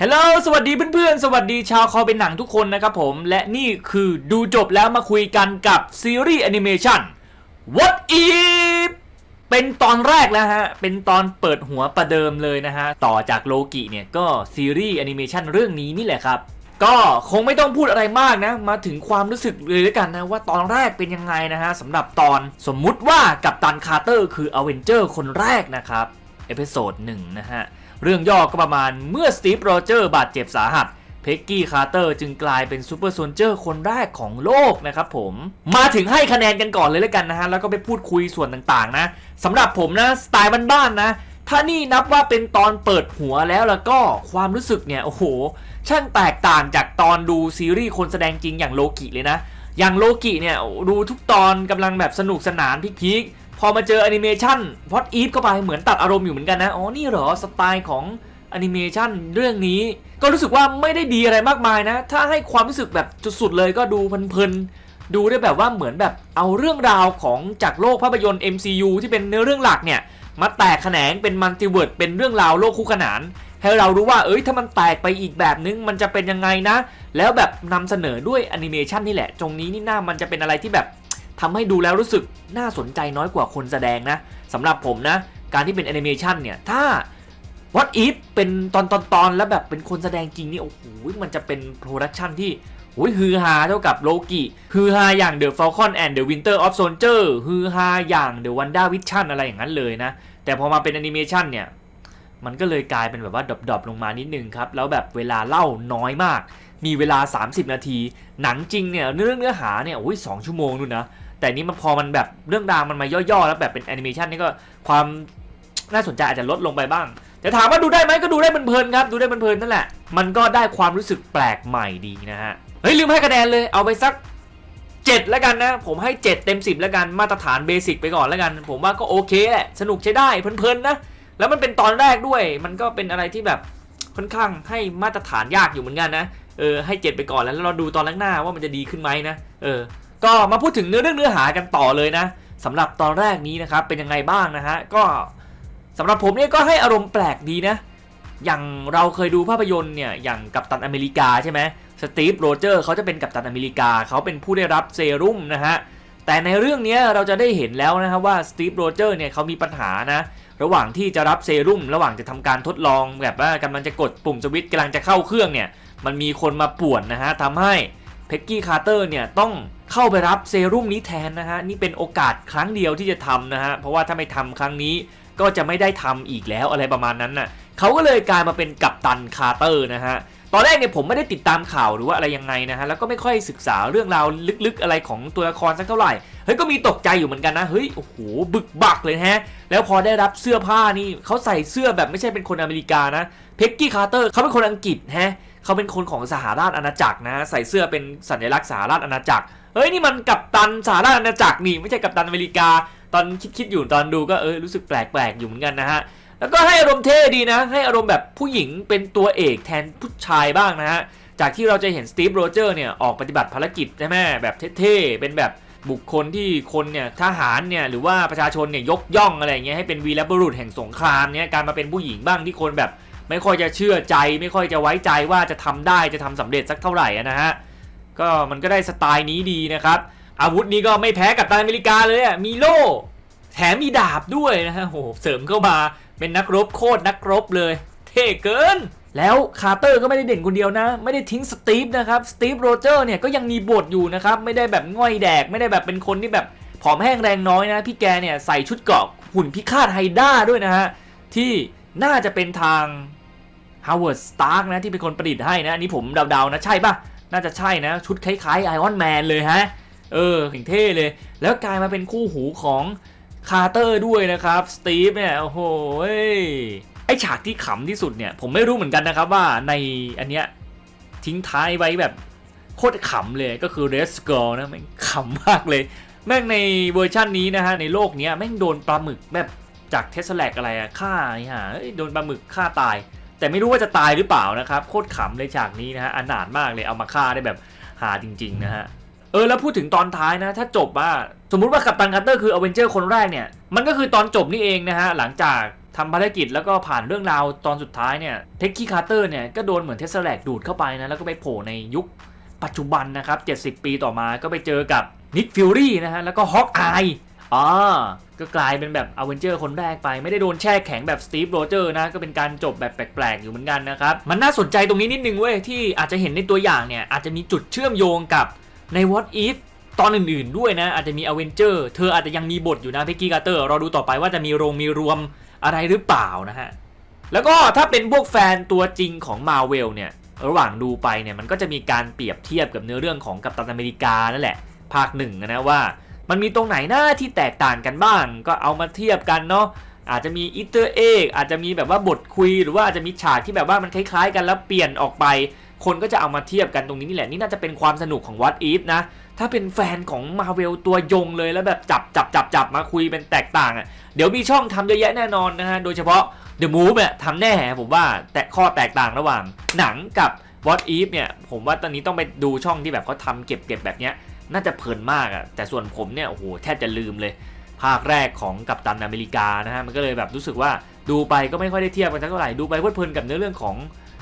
ฮัลโหล สวัสดีเพื่อนๆ สวัสดีชาวคอเป็นหนังทุกคนนะครับผม และนี่คือดูจบแล้วมาคุยกันกับซีรีส์แอนิเมชัน What If เป็นตอนแรกแล้วฮะ เป็นตอนเปิดหัวประเดิมเลยนะฮะ ต่อจากโลกิเนี่ยก็ซีรีส์แอนิเมชันเรื่องนี้นี่แหละครับ ก็คงไม่ต้องพูดอะไรมากนะ มาถึงความรู้สึกเลยแล้วกันนะว่าตอนแรกเป็นยังไงนะฮะสำหรับตอนสมมุติว่ากัปตันคาร์เตอร์คืออเวนเจอร์คนแรกนะครับ เอพิโซดหนึ่งนะฮะ เรื่องย่อก็ประมาณเมื่อสตีฟโรเจอร์บาดเจ็บสาหัสเพกกี้คาร์เตอร์จึงกลายเป็นซูเปอร์โซลเจอร์คนแรกของโลกนะครับผม มาถึงให้คะแนนกันก่อนเลยแล้วกันนะฮะ แล้วก็ไปพูดคุยส่วนต่างๆ นะสำหรับผมนะ สไตล์บ้านๆนะ ถ้านี่นับว่าเป็นตอนเปิดหัวแล้วแล้วก็ความรู้สึกเนี่ย โอ้โห ช่างแตกต่างจากตอนดูซีรีส์คนแสดงจริงอย่างโลกิเลยนะ อย่างโลกิเนี่ยดูทุกตอนกำลังแบบสนุกสนานพีคๆ พอมาเจอแอนิเมชันพอดอีฟเข้าไปเหมือนตัดอารมณ์อยู่เหมือนกันนะ อ๋อ นี่เหรอ สไตล์ของแอนิเมชันเรื่องนี้ ก็รู้สึกว่าไม่ได้ดีอะไรมากมายนะ ถ้าให้ความรู้สึกแบบสุดๆเลยก็ดูเพลินๆ ดูได้แบบว่าเหมือนแบบเอาเรื่องราวของจากโลกภาพยนตร์ MCU ที่เป็นเนื้อเรื่องหลักเนี่ย มาแตกแขนงเป็นมัลติเวิร์ดเป็นเรื่องราวโลกคู่ขนาน ให้เรารู้ว่าเอ้ยถ้ามันแตกไปอีกแบบนึงมันจะเป็นยังไงนะ แล้วแบบนำเสนอด้วยแอนิเมชันนี่แหละตรงนี้นี่หน่ามันจะเป็นอะไรที่แบบ ทำให้ดูแล้วรู้สึกน่าสนใจน้อยกว่าคนแสดงนะสำหรับผมนะ การที่เป็นแอนิเมชันเนี่ย ถ้า What If เป็นตอนตอนตอนแล้วแบบเป็นคนแสดงจริงนี่ โอ้โห มันจะเป็นโปรดักชันที่โอ้ยฮือฮาเท่ากับโลกิฮือฮาอย่าง The Falcon and the Winter of Soldier ฮือฮาอย่าง The Wanda Vision อะไรอย่างนั้นเลยนะ แต่พอมาเป็นแอนิเมชันเนี่ย มันก็เลยกลายเป็นแบบว่าดรอปลงมานิดนึงครับ แล้วแบบเวลาเล่าน้อยมาก มีเวลา 30 นาที หนังจริงเนี่ยเรื่องเนื้อหาเนี่ยโอ้ยสองชั่วโมงนู่นนะ แต่นี้มันพอมันแบบเรื่องราวมันมาย่อๆแล้วแบบเป็นแอนิเมชันนี่ก็ความน่าสนใจอาจจะลดลงไปบ้าง แต่ถามว่าดูได้ไหมก็ดูได้เพลินๆครับ ดูได้เพลินๆนั่นแหละ มันก็ได้ความรู้สึกแปลกใหม่ดีนะฮะ เฮ้ยลืมให้คะแนนเลย เอาไปสัก 7 แล้วกันนะ ผมให้ 7 เต็ม 10 แล้วกันมาตรฐานเบสิกไปก่อนแล้วกัน ผมว่าก็โอเคแหละ สนุกใช้ได้เพลินๆนะ แล้วมันเป็นตอนแรกด้วย มันก็เป็นอะไรที่แบบค่อนข้างให้มาตรฐานยากอยู่เหมือนกันนะ เออให้ 7 ไปก่อนแล้วแล้วเราดูตอนหน้าว่ามันจะดีขึ้นไหมนะ เออ ก็มาพูดถึงเนื้อเรื่องเนื้อหากันต่อเลยนะสำหรับตอนแรกนี้นะครับเป็นยังไงบ้างนะฮะก็สำหรับผมเนี่ยก็ให้อารมณ์แปลกดีนะ อย่างเราเคยดูภาพยนตร์เนี่ยอย่างกัปตันอเมริกาใช่ไหมสตีฟโรเจอร์เขาจะเป็นกัปตันอเมริกา เขาเป็นผู้ได้รับเซรุ่มนะฮะแต่ในเรื่องนี้เราจะได้เห็นแล้วนะครับว่าสตีฟโรเจอร์เนี่ยเขามีปัญหานะ ระหว่างที่จะรับเซรุ่ม ระหว่างจะทำการทดลองแบบว่ากำลังจะกดปุ่มสวิตช์กำลังจะเข้าเครื่องเนี่ยมันมีคนมาป่วนนะฮะทำให้ เพ็กกี้คาร์เตอร์เนี่ยต้องเข้าไปรับเซรุ่มนี้แทนนะฮะ นี่เป็นโอกาสครั้งเดียวที่จะทำนะฮะ เพราะว่าถ้าไม่ทำครั้งนี้ก็จะไม่ได้ทำอีกแล้วอะไรประมาณนั้นน่ะเขาก็เลยกลายมาเป็นกัปตันคาร์เตอร์นะฮะตอนแรกเนี่ยผมไม่ได้ติดตามข่าวหรือว่าอะไรยังไงนะฮะแล้วก็ไม่ค่อยศึกษาเรื่องราวลึกๆอะไรของตัวละครสักเท่าไหร่เฮ้ยก็มีตกใจอยู่เหมือนกันนะเฮ้ยโอ้โหบึกบักเลยฮะ แล้วพอได้รับเสื้อผ้านี่เขาใส่เสื้อแบบไม่ใช่เป็นคนอเมริกานะเพ็กกี้คาร์เตอร์เขาเป็นคนอังกฤษฮะ เขาเป็นคนของสหราชอาณาจักรนะ ใส่เสื้อเป็นสัญลักษณ์สหราชอาณาจักร เฮ้ยนี่มันกัปตันสหราชอาณาจักรนี่ไม่ใช่กัปตันอเมริกา ตอนคิดๆอยู่ตอนดูก็เออรู้สึกแปลกๆอยู่เหมือนกันนะฮะแล้วก็ให้อารมณ์เท่ดีนะ ให้อารมณ์แบบผู้หญิงเป็นตัวเอกแทนผู้ชายบ้างนะฮะ จากที่เราจะเห็นสตีฟโรเจอร์เนี่ย ออกปฏิบัติภารกิจใช่ไหมแบบเท่ๆ เป็นแบบบุคคลที่คนเนี่ยทหารเนี่ย หรือว่าประชาชนเนี่ย ยกย่องอะไรเงี้ยให้เป็นวีรบุรุษแห่งสงครามเนี่ย การมาเป็นผู้หญิงบ้างที่คนแบบ ไม่ค่อยจะเชื่อใจ ไม่ค่อยจะไว้ใจว่าจะทำได้จะทำสำเร็จสักเท่าไหร่นะฮะก็มันก็ได้สไตล์นี้ดีนะครับอาวุธนี้ก็ไม่แพ้กับตันอเมริกาเลยอะมีโล่แถมมีดาบด้วยนะฮะโหเสริมเข้ามาเป็นนักรบโคตรนักรบเลย เท่เกิน แล้วคาร์เตอร์ก็ไม่ได้เด่นคนเดียวนะ ไม่ได้ทิ้งสตีฟนะครับสตีฟโรเจอร์เนี่ยก็ยังมีบทอยู่นะครับไม่ได้แบบง่อยแดก ไม่ได้แบบเป็นคนที่แบบผอมแห้งแรงน้อยนะ พี่แกเนี่ยใส่ชุดเกราะหุ่นพิฆาตไฮด้าด้วยนะฮะที่น่าจะเป็นทาง ฮาวเวิร์ดสตาร์กนะที่เป็นคนประดิษฐ์ให้นะอันนี้ผมเดาๆนะใช่ปะน่าจะใช่นะ ชุดคล้ายๆไอออนแมนเลยฮะ เออถึงเท่เลย แล้วกลายมาเป็นคู่หูของคาร์เตอร์ด้วยนะครับสตีฟเนี่ย โอ้โหไอฉากที่ขำที่สุดเนี่ย ผมไม่รู้เหมือนกันนะครับว่าในอันเนี้ยทิ้งท้ายไว้แบบโคตรขำเลยก็คือ Red Skull นะแม่งขำมากเลย แม่งในเวอร์ชันนี้นะฮะ ในโลกเนี้ยแม่งโดนปลาหมึกแบบจากเทสแลกอะไรอะฆ่าไอ้ห่าโดนปลาหมึกฆ่าตาย แต่ไม่รู้ว่าจะตายหรือเปล่านะครับโคตรขำเลยฉากนี้นะฮะอนาถมากเลยเอามาฆ่าได้แบบหาจริง ๆ นะฮะเออแล้วพูดถึงตอนท้ายนะ ถ้าจบว่าสมมุติว่ากัปตันคัตเตอร์คืออเวนเจอร์คนแรกเนี่ย มันก็คือตอนจบนี่เองนะฮะ หลังจากทำภารกิจแล้วก็ผ่านเรื่องราวตอนสุดท้ายเนี่ยเท็กกี้คาร์เตอร์เนี่ยก็โดนเหมือนเทสแลกดูดเข้าไปนะแล้วก็ไปโผล่ในยุคปัจจุบันนะครับ 70 ปีต่อมาก็ไปเจอกับนิกฟิลลี่นะฮะแล้วก็ฮอกอาย อ๋อ ก็กลายเป็นแบบอเวนเจอร์คนแรกไป ไม่ได้โดนแช่แข็งแบบสตีฟโรเจอร์นะ ก็เป็นการจบแบบแปลกๆ อยู่เหมือนกันนะครับ มันน่าสนใจตรงนี้นิดนึงเว้ย ที่อาจจะเห็นในตัวอย่างเนี่ย อาจจะมีจุดเชื่อมโยงกับใน What If ตอนอื่นๆด้วยนะ อาจจะมีอเวนเจอร์เธออาจจะยังมีบทอยู่นะเพ็กกี้การ์เตอร์เราดูต่อไปว่าจะมีโรงมีรวมอะไรหรือเปล่านะฮะแล้วก็ถ้าเป็นพวกแฟนตัวจริงของมาเวลเนี่ยระหว่างดูไปเนี่ยมันก็จะมีการเปรียบเทียบกับเนื้อเรื่องของกัปตันอเมริกานั่นแหละ ภาคหนึ่งนะว่า มันมีตรงไหนหน้าที่แตกต่างกันบ้าง ก็เอามาเทียบกันเนาะอาจจะมีอิตเตอร์เอกอาจจะมีแบบว่าบทคุยหรือว่าอาจจะมีฉากที่แบบว่ามันคล้ายๆ กันแล้วเปลี่ยนออกไป คนก็จะเอามาเทียบกันตรงนี้นี่แหละนี่น่าจะเป็นความสนุกของ What If นะ ถ้าเป็นแฟนของมาเวลตัวยงเลยแล้วแบบจับจับจับจับมาคุยเป็นแตกต่างอะ่ะเดี๋ยวมีช่องทำเยอะแยะแน่นอนนะฮะโดยเฉพาะ The Move เนี่ยทำแน่ผมว่าแต่ข้อแตกต่างระหว่างหนังกับ What If เนี่ยผมว่าตอนนี้ต้องไปดูช่องที่แบบเขาทำเก็บเก็บแบบเนี้ย น่าจะเพลินมากอะแต่ส่วนผมเนี่ยโอ้โหแทบจะลืมเลย ภาคแรกของกัปตันอเมริกานะฮะมันก็เลยแบบรู้สึกว่าดูไปก็ไม่ค่อยได้เทียบกันสักเท่าไหร่ดูไปเพลิดเพลินกับเนื้อเรื่องของ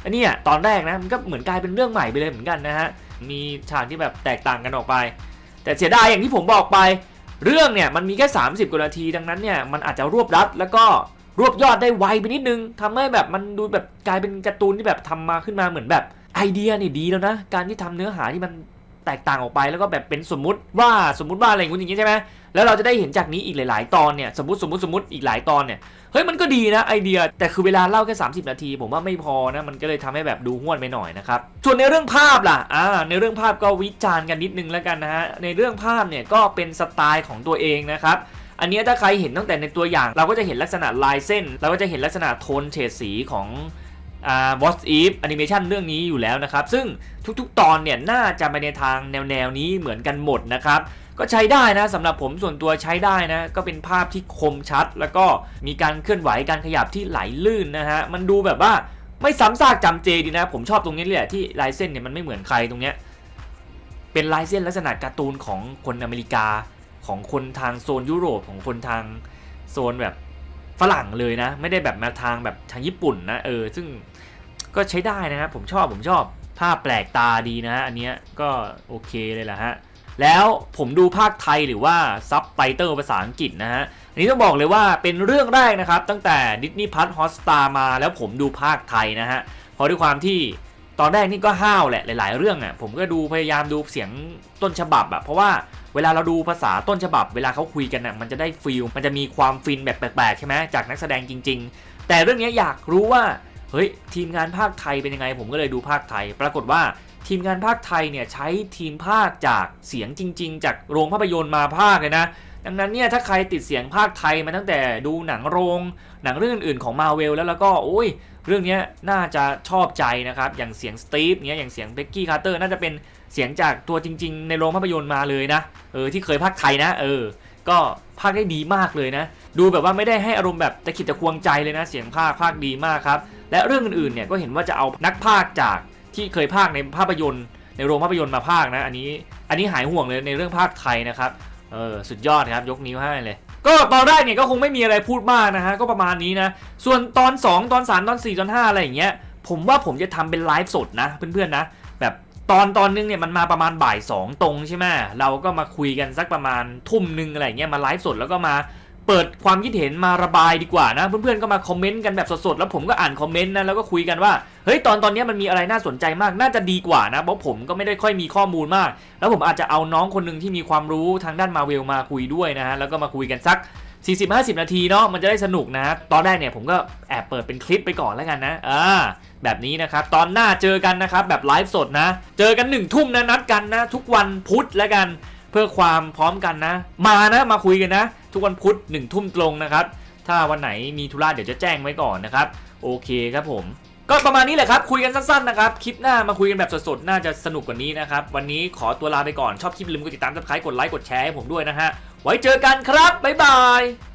อันนี้ตอนแรกนะมันก็เหมือนกลายเป็นเรื่องใหม่ไปเลยเหมือนกันนะฮะมีฉากที่แบบแตกต่างกันออกไป แต่เสียดายอย่างที่ผมบอกไป เรื่องเนี่ยมันมีแค่ 30กว่านาทีดังนั้นเนี่ยมันอาจจะรวบรัดแล้วก็รวบยอดได้ไวไปนิดนึงทำให้แบบมันดูแบบกลายเป็นการ์ตูนที่แบบทำมาขึ้นมาเหมือนแบบไอเดียนี่ดีแล้วนะ การที่ทำเนื้อหาที่มัน แตกต่างออกไปแล้วก็แบบเป็นสมมุติว่าสมมุติว่าอะไรอย่างงี้ใช่ไหมแล้วเราจะได้เห็นจากนี้อีกหลาย ๆ ตอนเนี่ยสมมติสมมติสมมติอีกหลายตอนเนี่ยเฮ้ยมันก็ดีนะไอเดีย แต่คือเวลาเล่าแค่ 30 นาที ผมว่าไม่พอนะมันก็เลยทำให้แบบดูห้วนไปหน่อยนะครับส่วนในเรื่องภาพล่ะอ่าในเรื่องภาพก็วิจารณ์กันนิดนึงแล้วกันนะฮะในเรื่องภาพเนี่ยก็เป็นสไตล์ของตัวเองนะครับอันนี้ถ้าใครเห็นตั้งแต่ในตัวอย่าง เราก็จะเห็นลักษณะลายเส้น เราก็จะเห็นลักษณะโทนเฉดสีของ อ่า What If Animation เรื่องนี้อยู่แล้วนะครับ ซึ่งทุกๆตอนเนี่ยน่าจะไปในทางแนวๆนี้เหมือนกันหมดนะครับ ก็ใช้ได้นะสำหรับผมส่วนตัวใช้ได้นะ ก็เป็นภาพที่คมชัด แล้วก็มีการเคลื่อนไหวการขยับที่ไหลลื่นนะฮะ มันดูแบบว่าไม่ซ้ำซากจำเจดีนะ ผมชอบตรงนี้เลยแหละที่ลายเส้นเนี่ยมันไม่เหมือนใครตรงเนี้ยเป็นลายเส้นลักษณะการ์ตูนของคนอเมริกาของคนทางโซนยุโรปของคนทางโซนแบบฝรั่งเลยนะ ไม่ได้แบบมาทางแบบทางญี่ปุ่นนะเออซึ่ง ก็ใช้ได้นะครับผมชอบผมชอบภาพแปลกตาดีนะฮะอันเนี้ยก็โอเคเลยแหละฮะแล้วผมดูภาคไทยหรือว่าซับไตเติลภาษาอังกฤษนะฮะอันนี้ต้องบอกเลยว่าเป็นเรื่องแรกนะครับ ตั้งแต่ดิสนีย์พัทฮอสตามาแล้วผมดูภาคไทยนะฮะเพราะด้วยความที่ตอนแรกนี่ก็ห้าวแหละหลาย ๆ เรื่องอะผมก็ดูพยายามดูเสียงต้นฉบับอะเพราะว่าเวลาเราดูภาษาต้นฉบับ เวลาเขาคุยกันอะมันจะได้ฟีลมันจะมีความฟินแบบแปลกๆใช่ไหมจากนักแสดงจริง ๆ แต่เรื่องนี้อยากรู้ว่า เฮ้ยทีมงานภาคไทยเป็นยังไง ผมก็เลยดูภาคไทย ปรากฏว่าทีมงานภาคไทยเนี่ยใช้ทีมภาคจากเสียงจริง ๆ จากโรงภาพยนตร์มาภาคเลยนะ ดังนั้นเนี่ยถ้าใครติดเสียงภาคไทยมาตั้งแต่ดูหนังโรง หนังเรื่องอื่นๆของมาเวลแล้วแล้วก็โอ้ย เรื่องนี้น่าจะชอบใจนะครับ อย่างเสียงสตีฟเนี้ยอย่างเสียงเบกกี้คาร์เตอร์น่าจะเป็นเสียงจากตัวจริง ๆ ในโรงภาพยนตร์มาเลยนะเออที่เคยภาคไทยนะ เออ ก็ภาคได้ดีมากเลยนะ ดูแบบว่าไม่ได้ให้อารมณ์แบบตะขิดตะควงใจเลยนะ เสียงภาคภาคดีมากครับ และเรื่องอื่นๆเนี่ยก็เห็นว่าจะเอานักภาคจากที่เคยภาคในภาพยนตร์ ในโรงภาพยนตร์มาภาคนะอันนี้อันนี้หายห่วงเลยในเรื่องภาคไทยนะครับเออสุดยอดครับยกนิ้วให้เลย ก็ตอนแรกเนี่ยก็คงไม่มีอะไรพูดมากนะฮะก็ประมาณนี้นะส่วนตอน 2 ตอน 3 ตอน 4 ตอน 5 อะไรอย่างเงี้ยผมว่าผมจะทำเป็นไลฟ์สดนะเพื่อนๆนะแบบตอนตอนนึงเนี่ยมันมาประมาณบ่าย 2 ตรงใช่ไหมเราก็มาคุยกันสักประมาณทุ่มหนึงอะไรเงี้ยมาไลฟ์สดแล้วก็มา เปิดความคิดเห็นมาระบายดีกว่านะเพื่อนๆก็มาคอมเมนต์กันแบบสดๆแล้วผมก็อ่านคอมเมนต์นะแล้วก็คุยกันว่าเฮ้ยตอนตอนนี้มันมีอะไรน่าสนใจมากน่าจะดีกว่านะเพราะผมก็ไม่ได้ค่อยมีข้อมูลมาก แล้วผมอาจจะเอาน้องคนหนึ่งที่มีความรู้ทางด้านมาเวลมาคุยด้วยนะฮะแล้วก็มาคุยกันสัก40-50 นาทีเนาะมันจะได้สนุกนะตอนแรกเนี่ยผมก็แอบเปิดเป็นคลิปไปก่อนแล้วกันนะอ่าแบบนี้นะครับ ตอนหน้าเจอกันนะครับแบบไลฟ์สดนะ เจอกันหนึ่งทุ่มนะนัดกันนะ ทุกวันพุธแล้วกัน เพื่อความพร้อมกันนะ มานะมาคุยกันนะ ทุกวันพุธหนึ่งทุ่มตรงนะครับ ถ้าวันไหนมีธุระเดี๋ยวจะแจ้งไว้ก่อนนะครับ โอเคครับผม ก็ประมาณนี้แหละครับ คุยกันสั้นๆนะครับ คลิปหน้ามาคุยกันแบบสดๆ น่าจะสนุกกว่านี้นะครับ วันนี้ขอตัวลาไปก่อน ชอบคลิปลืมกดติดตามกดไลค์กดแชร์ให้ผมด้วยนะฮะ ไว้เจอกันครับ บ๊ายบาย